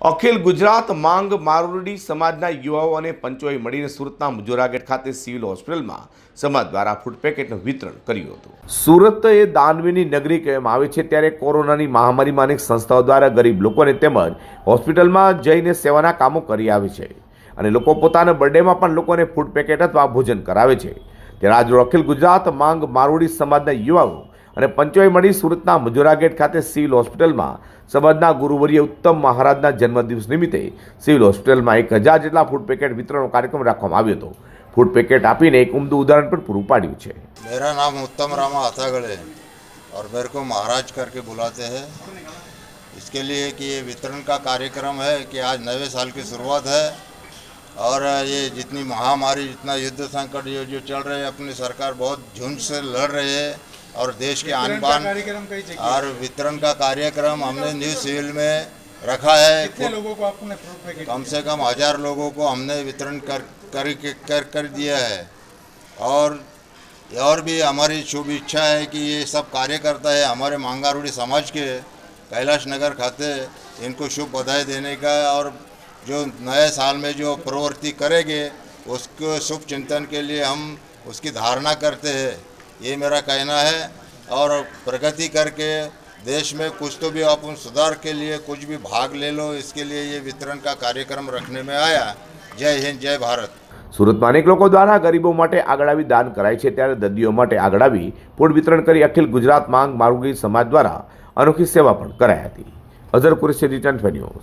અખિલ ગુજરાત માંગ મારુડી સમાજના યુવાઓ અને પંચોએ મળીને સુરતના મુજોરાગેટ ખાતે સિવિલ હોસ્પિટલમાં સમાજ દ્વારા ફૂડ પેકેટનું વિતરણ કર્યું હતું. સુરત એ દાનવીની નગરી કહેવામાં આવે છે ત્યારે કોરોનાની મહામારીમાં અનેક સંસ્થાઓ દ્વારા ગરીબ લોકોને તેમજ હોસ્પિટલમાં જઈને સેવાના કામો કરી આવે છે અને લોકો પોતાના બર્થડેમાં પણ લોકોને ફૂડ પેકેટ અથવા ભોજન કરાવે છે. ત્યારે આજ અખિલ ગુજરાત માંગ મારુડી સમાજના યુવાઓ અને પંચોએ મળી સુરતના મજુરા ગેટ ખાતે સિવિલ હોસ્પિટલમાં સમાજના ગુરુવર્ય ઉત્તમ મહારાજના જન્મદિવસ નિમિત્તે સિવિલ હોસ્પિટલમાં એક હજાર જેટલા ફૂડ પેકેટ વિતરણનો કાર્યક્રમ રાખવામાં આવ્યો હતો ફૂડ પેકેટ આપીને એક ઉમદું ઉદાહરણ પણ પૂરું પાડ્યું છે मेरा नाम उत्तम रामा अथागढ़ है और मेरे को महाराज करके बुलाते हैं इसके लिए कि ये वितरण का कार्यक्रम है कि आज नए साल की शुरुआत है और ये जितनी महामारी जितना युद्ध संकट ये जो चल रहे हैं अपनी सरकार बहुत झुंड से लड़ रही है और देश के आन बान और वितरण का कार्यक्रम हमने न्यू सिविल में रखा है। कितने लोगों को आपने कम से कम हज़ार लोगों को हमने वितरण कर कर कर कर दिया है। और और भी हमारी शुभ इच्छा है कि ये सब कार्यकर्ता है हमारे मांगारूढ़ी समाज के कैलाश नगर खाते इनको शुभ बधाई देने का और जो नए साल में जो प्रवृत्ति करेंगे उसको शुभ चिंतन के लिए हम उसकी धारणा करते हैं। ये मेरा कहना है और प्रगति करके देश में कुछ तो भी अपन सुधार के लिए कुछ भी भाग ले लो इसके लिए ये वितरण का कार्यक्रम रखने में आया जय हिंद जय भारत સુરતમાં અનેક લોકો દ્વારા ગરીબો માટે આગળ આવી દાન કરાય છે ત્યારે દર્દીઓ માટે આગળ આવી ફૂડ વિતરણ કરી અખિલ ગુજરાત માંગ મારુગી સમાજ દ્વારા અનોખી સેવા પણ કરાઈ હતી અઝર કુરેશી રિટર્ન ન્યૂઝ